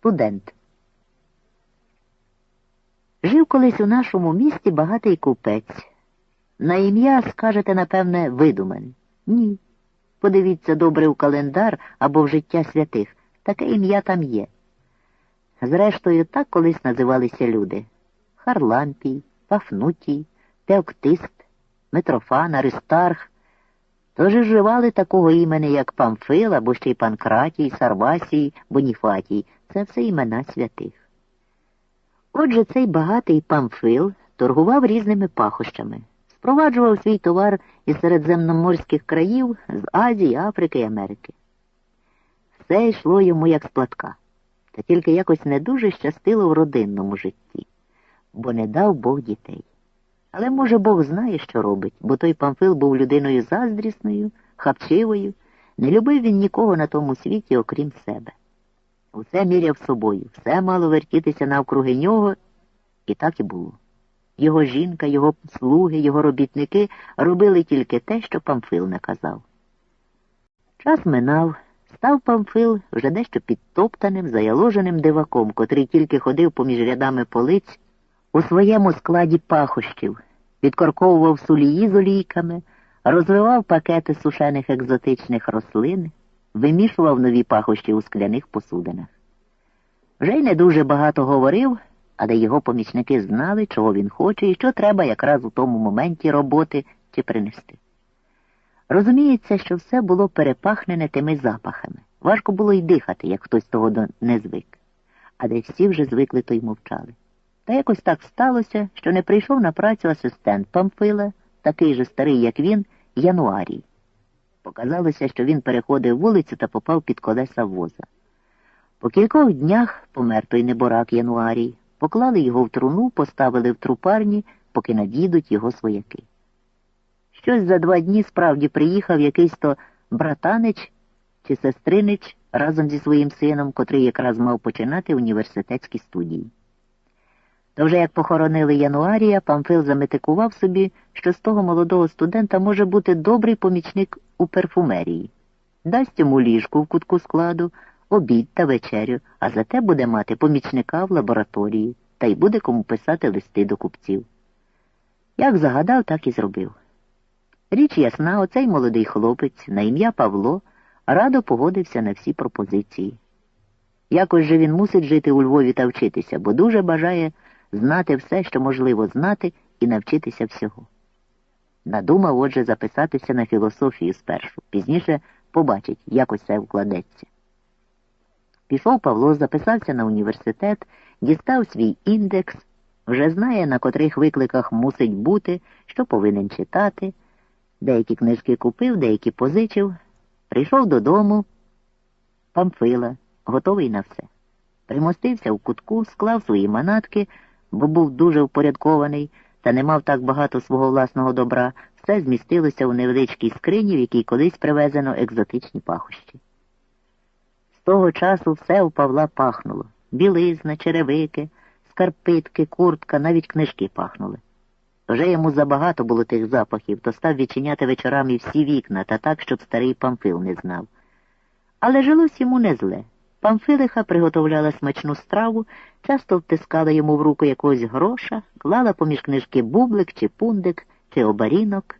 студент. Жив колись у нашому місті багатий купець. На ім'я скажете, напевне, видумане. Ні. Подивіться добре у календар або в життя святих. Таке ім'я там є. Зрештою, так колись називалися люди Харлампій, Пафнутій, Теоктист, Митрофан, Аристарх. Тож і вживали такого імені, як Памфил або ще й Панкратій, Сарвасій, Боніфатій. Це все імена святих. Отже, цей багатий Памфил торгував різними пахощами, спроваджував свій товар із середземноморських країв з Азії, Африки і Америки. Все йшло йому як з платка, та тільки якось не дуже щастило в родинному житті, бо не дав Бог дітей. Але, може, Бог знає, що робить, бо той Памфил був людиною заздрісною, хапчивою, не любив він нікого на тому світі, окрім себе. Усе міряв собою, все мало вертітися навкруги нього, і так і було. Його жінка, його слуги, його робітники робили тільки те, що Памфил наказав. Час минав, став Памфил вже дещо підтоптаним, заяложеним диваком, котрий тільки ходив поміж рядами полиць у своєму складі пахощів, відкорковував сулії з олійками, розвивав пакети сушених екзотичних рослин, вимішував нові пахощі у скляних посудинах. Вже й не дуже багато говорив, але його помічники знали, чого він хоче і що треба якраз у тому моменті роботи чи принести. Розуміється, що все було перепахнене тими запахами. Важко було й дихати, як хтось того не звик. А де всі вже звикли, то й мовчали. Та якось так сталося, що не прийшов на працю асистент Памфила, такий же старий, як він, Януарій. Показалося, що він переходив вулицю та попав під колеса воза. По кількох днях помер той неборак Януарій, поклали його в труну, поставили в трупарні, поки надійдуть його свояки. Щось за два дні справді приїхав якийсь то братанич чи сестринич разом зі своїм сином, котрий якраз мав починати університетські студії. То вже як похоронили Януарія, Памфил заметикував собі, що з того молодого студента може бути добрий помічник у перфумерії. Дасть йому ліжку в кутку складу, обід та вечерю, а зате буде мати помічника в лабораторії та й буде кому писати листи до купців. Як загадав, так і зробив. Річ ясна, оцей молодий хлопець на ім'я Павло радо погодився на всі пропозиції. Якось же він мусить жити у Львові та вчитися, бо дуже бажає знати все, що можливо знати, і навчитися всього. Надумав, отже, записатися на філософію спершу, пізніше побачить, як це вкладеться. Пішов Павло, записався на університет, дістав свій індекс, вже знає, на котрих викликах мусить бути, що повинен читати. Деякі книжки купив, деякі позичив, прийшов додому, памфила, готовий на все. Примостився в кутку, склав свої манатки бо був дуже впорядкований та не мав так багато свого власного добра, все змістилося у невеличкій скрині, в якій колись привезено екзотичні пахощі. З того часу все у Павла пахнуло білизна, черевики, скарпитки, куртка, навіть книжки пахнули. Вже йому забагато було тих запахів, то став відчиняти вечорами всі вікна та так, щоб старий Памфил не знав. Але жилось йому не зле. Памфилиха приготовляла смачну страву, часто втискала йому в руку якогось гроша, клала поміж книжки бублик чи пундик, чи обарінок.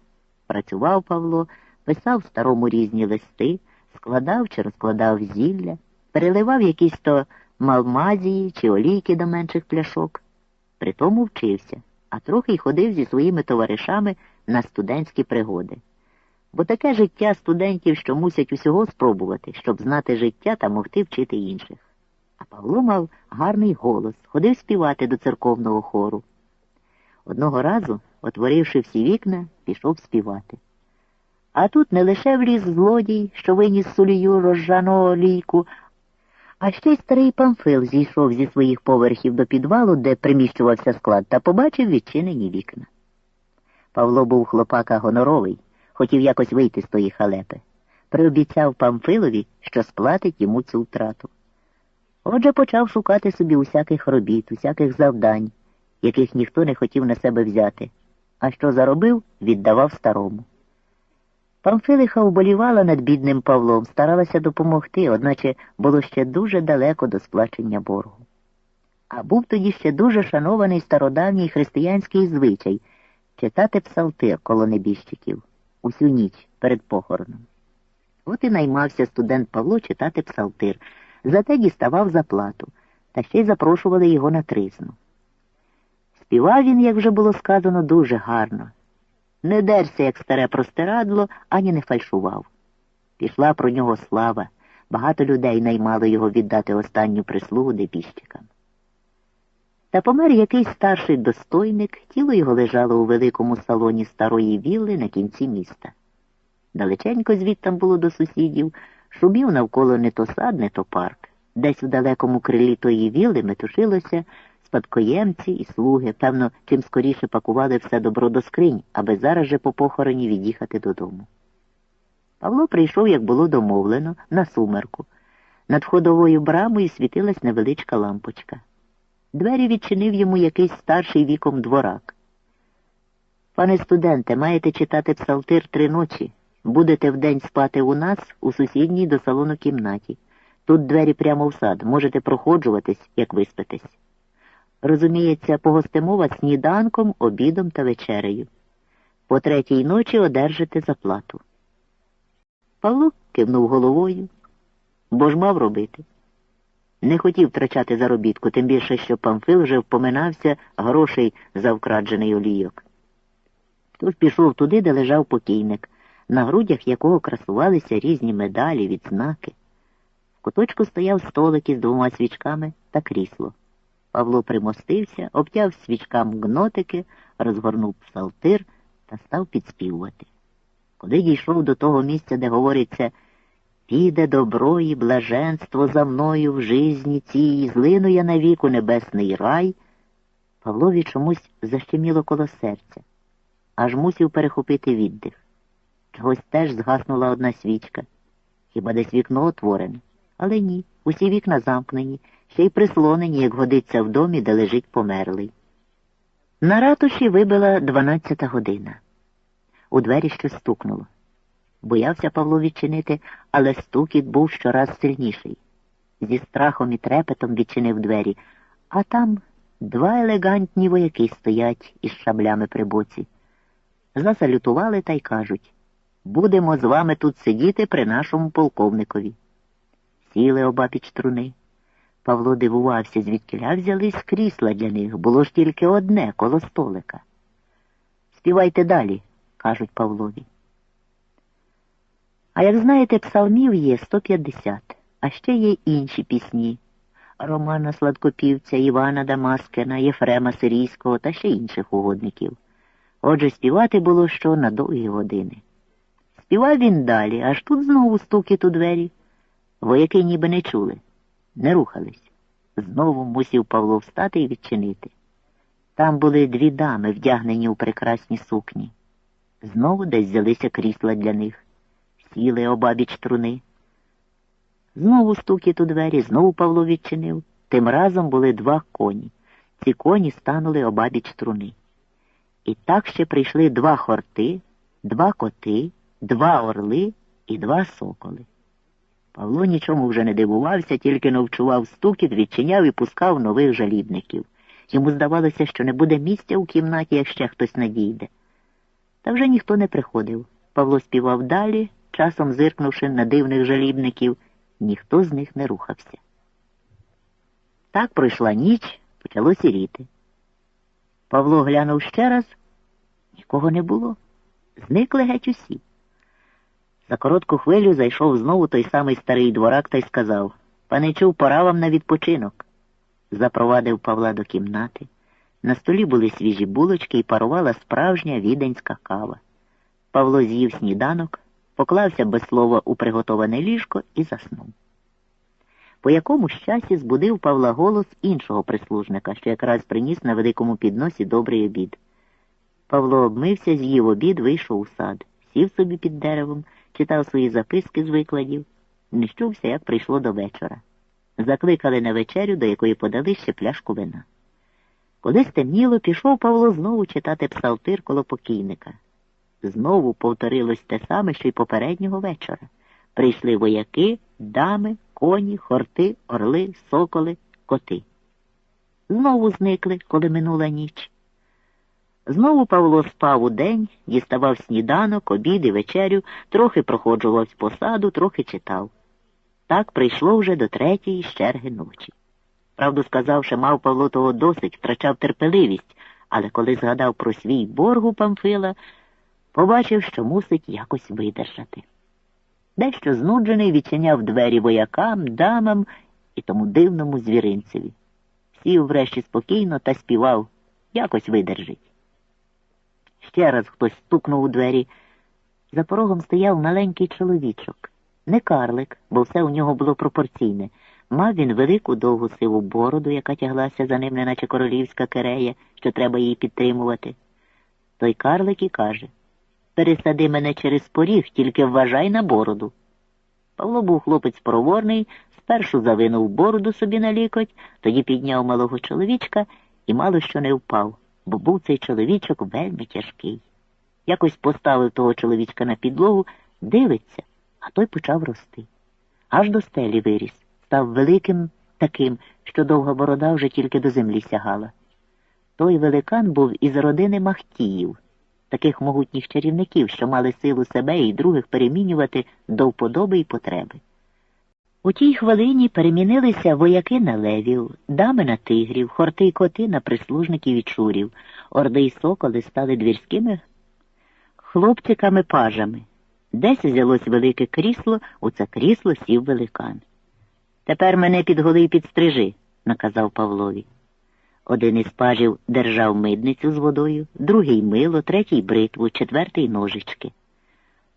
Працював Павло, писав старому різні листи, складав чи розкладав зілля, переливав якісь то малмазії чи олійки до менших пляшок. Притому вчився, а трохи й ходив зі своїми товаришами на студентські пригоди бо таке життя студентів, що мусять усього спробувати, щоб знати життя та могти вчити інших. А Павло мав гарний голос, ходив співати до церковного хору. Одного разу, отворивши всі вікна, пішов співати. А тут не лише вліз злодій, що виніс сулію розжаного лійку, а ще й старий Памфил зійшов зі своїх поверхів до підвалу, де приміщувався склад, та побачив відчинені вікна. Павло був хлопака гоноровий хотів якось вийти з тої халепи. Приобіцяв Памфилові, що сплатить йому цю втрату. Отже почав шукати собі усяких робіт, усяких завдань, яких ніхто не хотів на себе взяти, а що заробив, віддавав старому. Памфилиха уболівала над бідним Павлом, старалася допомогти, одначе було ще дуже далеко до сплачення боргу. А був тоді ще дуже шанований стародавній християнський звичай читати псалтир коло небіжчиків усю ніч перед похороном. От і наймався студент Павло читати псалтир, зате діставав заплату, та ще й запрошували його на тризну. Співав він, як вже було сказано, дуже гарно. Не дерся, як старе простирадло, ані не фальшував. Пішла про нього слава, багато людей наймало його віддати останню прислугу дебіжчикам. Та помер якийсь старший достойник, тіло його лежало у великому салоні старої вілли на кінці міста. Далеченько звідтам було до сусідів, шумів навколо не то сад, не то парк. Десь у далекому крилі тої вілли метушилося спадкоємці і слуги, певно, чим скоріше пакували все добро до скринь, аби зараз же по похороні від'їхати додому. Павло прийшов, як було домовлено, на сумерку. Над входовою брамою світилась невеличка лампочка. Двері відчинив йому якийсь старший віком дворак. Пане студенте, маєте читати псалтир три ночі. Будете вдень спати у нас, у сусідній до салону кімнаті. Тут двері прямо в сад, можете проходжуватись, як виспитесь. Розуміється, погостимо вас сніданком, обідом та вечерею. По третій ночі одержите заплату. Павло кивнув головою, бо ж мав робити. Не хотів втрачати заробітку, тим більше, що Памфил вже впоминався грошей за вкраджений олійок. Тож пішов туди, де лежав покійник, на грудях якого красувалися різні медалі, відзнаки. В куточку стояв столик із двома свічками та крісло. Павло примостився, обтяв свічкам гнотики, розгорнув псалтир та став підспівувати. Коли дійшов до того місця, де говориться Піде добро і блаженство за мною в житті цій, злину я навіку небесний рай, Павлові чомусь защеміло коло серця, аж мусів перехопити віддих. Чогось теж згаснула одна свічка. Хіба десь вікно отворене? Але ні, усі вікна замкнені, ще й прислонені, як годиться в домі, де лежить померлий. На ратуші вибила дванадцята година. У двері щось стукнуло. Боявся Павло відчинити, але стукіт був щораз сильніший. Зі страхом і трепетом відчинив двері, а там два елегантні вояки стоять із шаблями при боці. Засалютували та й кажуть будемо з вами тут сидіти при нашому полковникові. Сіли обабіч труни. Павло дивувався, звідкиля взялись крісла для них. Було ж тільки одне коло столика. Співайте далі, кажуть Павлові. А як знаєте, псалмів є 150, а ще є інші пісні Романа Сладкопівця, Івана Дамаскина, Єфрема Сирійського та ще інших угодників. Отже, співати було що на довгі години. Співав він далі, аж тут знову стукіт у двері. Вояки ніби не чули, не рухались. Знову мусів Павло встати і відчинити. Там були дві дами, вдягнені у прекрасні сукні. Знову десь взялися крісла для них сіли обабіч труни. Знову стукіт у двері, знову Павло відчинив. Тим разом були два коні. Ці коні станули обабіч труни. І так ще прийшли два хорти, два коти, два орли і два соколи. Павло нічому вже не дивувався, тільки навчував стукіт, відчиняв і пускав нових жалібників. Йому здавалося, що не буде місця у кімнаті, як ще хтось надійде. Та вже ніхто не приходив. Павло співав далі, часом зиркнувши на дивних жалібників, ніхто з них не рухався. Так пройшла ніч, почало сіріти. Павло глянув ще раз, нікого не було. Зникли геть усі. За коротку хвилю зайшов знову той самий старий дворак та й сказав Паничу, пора вам на відпочинок. Запровадив Павла до кімнати. На столі були свіжі булочки і парувала справжня віденська кава. Павло з'їв сніданок, поклався без слова у приготоване ліжко і заснув. По якомусь часі збудив Павла голос іншого прислужника, що якраз приніс на великому підносі добрий обід. Павло обмився, з'їв обід, вийшов у сад, сів собі під деревом, читав свої записки з викладів, не щувся, як прийшло до вечора. Закликали на вечерю, до якої подали ще пляшку вина. Коли стемніло, пішов Павло знову читати псалтир коло покійника. Знову повторилось те саме, що й попереднього вечора. Прийшли вояки, дами, коні, хорти, орли, соколи, коти. Знову зникли, коли минула ніч. Знову Павло спав у день, діставав сніданок, обід і вечерю, трохи проходжував по саду, трохи читав. Так прийшло вже до третьої черги ночі. Правду сказавши, мав Павло того досить, втрачав терпеливість, але коли згадав про свій борг у Памфила, побачив, що мусить якось видержати. Дещо знуджений відчиняв двері воякам, дамам і тому дивному звіринцеві. Сів врешті спокійно та співав, якось видержить. Ще раз хтось стукнув у двері. За порогом стояв маленький чоловічок. Не карлик, бо все у нього було пропорційне. Мав він велику довгу сиву бороду, яка тяглася за ним, неначе королівська керея, що треба її підтримувати. Той карлик і каже Пересади мене через поріг, тільки вважай на бороду. Павло був хлопець проворний, спершу завинув бороду собі на лікоть, тоді підняв малого чоловічка і мало що не впав, бо був цей чоловічок вельми тяжкий. Якось поставив того чоловічка на підлогу, дивиться, а той почав рости. Аж до стелі виріс, став великим таким, що довга борода вже тільки до землі сягала. Той великан був із родини Махтіїв таких могутніх чарівників, що мали силу себе і других перемінювати до вподоби і потреби. У тій хвилині перемінилися вояки на левів, дами на тигрів, хорти й коти на прислужників і чурів, орди й соколи стали двірськими хлопчиками-пажами. Десь взялось велике крісло, у це крісло сів великан. Тепер мене під голи підстрижи, наказав Павлові. Один із пажів держав мидницю з водою, другий мило, третій бритву, четвертий ножички.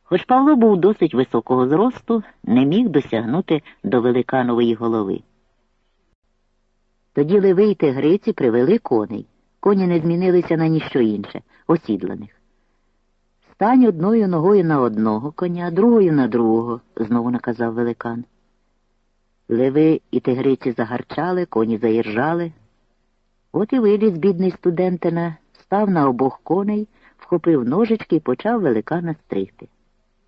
Хоч Павло був досить високого зросту, не міг досягнути до великанової голови. Тоді Леви й тигриці привели коней. Коні не змінилися на ніщо інше, осідланих. Стань одною ногою на одного коня, другою на другого, знову наказав великан. Леви і тигриці загарчали, коні заіржали. От і виліз бідний студентина, став на обох коней, вхопив ножички і почав великана стригти.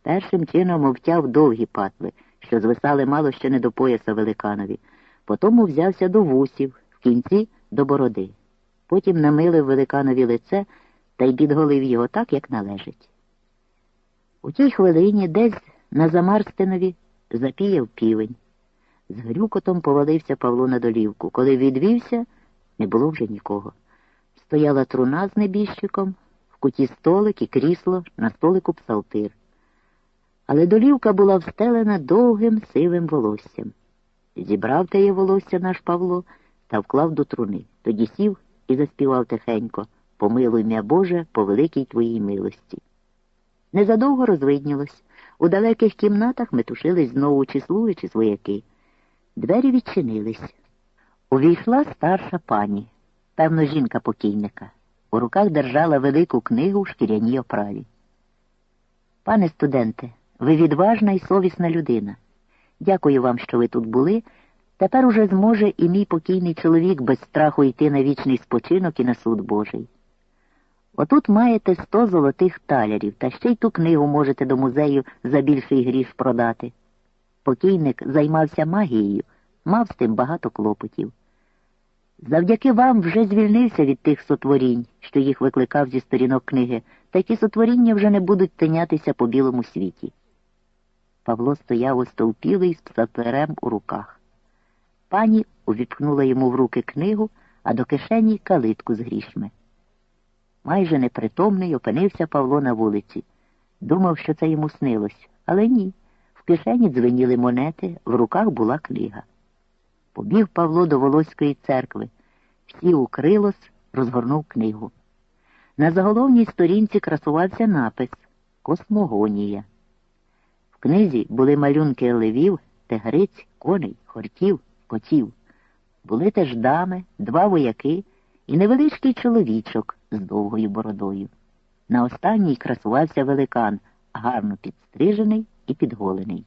Першим чином обтяв довгі патли, що звисали мало ще не до пояса великанові, Потому взявся до вусів, в кінці до бороди. Потім намилив великанові лице та й підголив його так, як належить. У тій хвилині десь на Замарстинові запіяв півень. З грюкотом повалився Павло на долівку. Коли відвівся, не було вже нікого. Стояла труна з небіжчиком, в куті столик і крісло, на столику псалтир. Але долівка була встелена довгим сивим волоссям. Зібрав теє волосся наш Павло та вклав до труни. Тоді сів і заспівав тихенько Помилуй м'я Боже, по великій твоїй милості. Незадовго розвиднілось. У далеких кімнатах метушились знову числуючи свояки. Двері відчинились. Увійшла старша пані, певно, жінка покійника. У руках держала велику книгу в шкіряній оправі. Пане студенте, ви відважна і совісна людина. Дякую вам, що ви тут були. Тепер уже зможе і мій покійний чоловік без страху йти на вічний спочинок і на суд Божий. Отут маєте сто золотих талярів, та ще й ту книгу можете до музею за більший гріш продати. Покійник займався магією мав з тим багато клопотів. Завдяки вам вже звільнився від тих сотворінь, що їх викликав зі сторінок книги, та ті сотворіння вже не будуть тинятися по білому світі. Павло стояв остовпілий з псаперем у руках. Пані увіпхнула йому в руки книгу, а до кишені калитку з грішми. Майже непритомний опинився Павло на вулиці. Думав, що це йому снилось, але ні. В кишені дзвеніли монети, в руках була книга. Побіг Павло до Волоської церкви, сів крилос, розгорнув книгу. На заголовній сторінці красувався напис Космогонія. В книзі були малюнки левів, тигриць, коней, хортів, котів. Були теж дами, два вояки і невеличкий чоловічок з довгою бородою. На останній красувався великан, гарно підстрижений і підголений.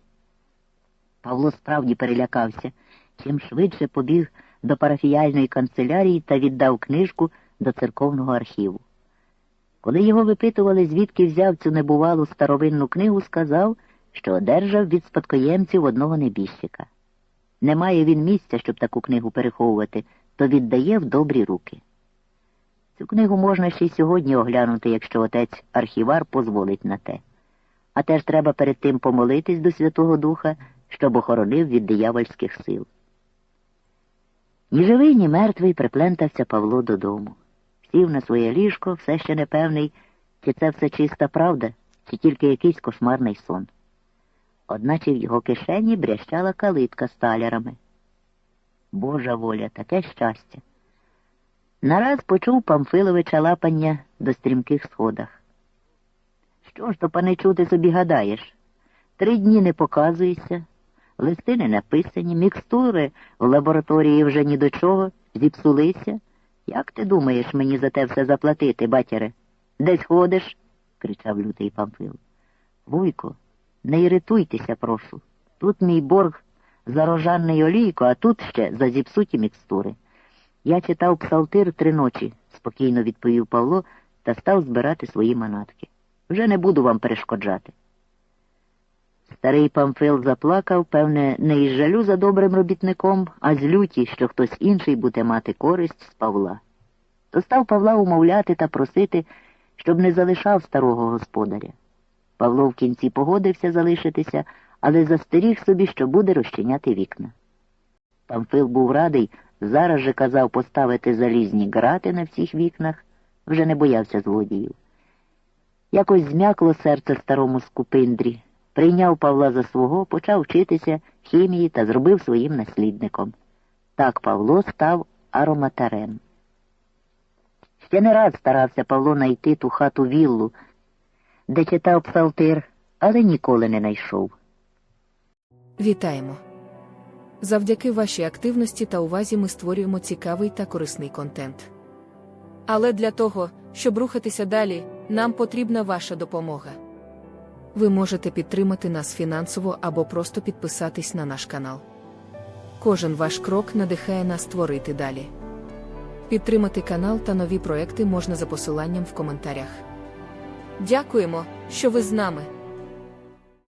Павло справді перелякався чим швидше побіг до парафіяльної канцелярії та віддав книжку до церковного архіву. Коли його випитували, звідки взяв цю небувалу старовинну книгу, сказав, що одержав від спадкоємців одного небіжчика. Немає він місця, щоб таку книгу переховувати, то віддає в добрі руки. Цю книгу можна ще й сьогодні оглянути, якщо отець архівар дозволить на те. А теж треба перед тим помолитись до Святого Духа, щоб охоронив від диявольських сил. Ні живий, ні мертвий приплентався Павло додому. Сів на своє ліжко, все ще непевний, чи це все чиста правда, чи тільки якийсь кошмарний сон. Одначе в його кишені брящала калитка з талярами. Божа воля, таке щастя. Нараз почув Памфиловича лапання до стрімких сходах. Що ж то, паничу, ти собі гадаєш? Три дні не показуєшся, листи не написані, мікстури в лабораторії вже ні до чого, зіпсулися. Як ти думаєш мені за те все заплатити, батяре? Десь ходиш? кричав лютий Памфил. Вуйко, не іритуйтеся, прошу. Тут мій борг за рожанний олійко, а тут ще за зіпсуті мікстури. Я читав псалтир три ночі, спокійно відповів Павло та став збирати свої манатки. Вже не буду вам перешкоджати. Старий Памфил заплакав, певне, не із жалю за добрим робітником, а з люті, що хтось інший буде мати користь з Павла. То став Павла умовляти та просити, щоб не залишав старого господаря. Павло в кінці погодився залишитися, але застеріг собі, що буде розчиняти вікна. Памфил був радий, зараз же казав поставити залізні грати на всіх вікнах, вже не боявся злодіїв. Якось змякло серце старому скупиндрі, прийняв Павла за свого, почав вчитися хімії та зробив своїм наслідником. Так Павло став ароматарем. Ще не раз старався Павло знайти ту хату віллу, де читав псалтир, але ніколи не знайшов. Вітаємо! Завдяки вашій активності та увазі ми створюємо цікавий та корисний контент. Але для того, щоб рухатися далі, нам потрібна ваша допомога. Ви можете підтримати нас фінансово або просто підписатись на наш канал. Кожен ваш крок надихає нас творити далі. Підтримати канал та нові проекти можна за посиланням в коментарях. Дякуємо, що ви з нами.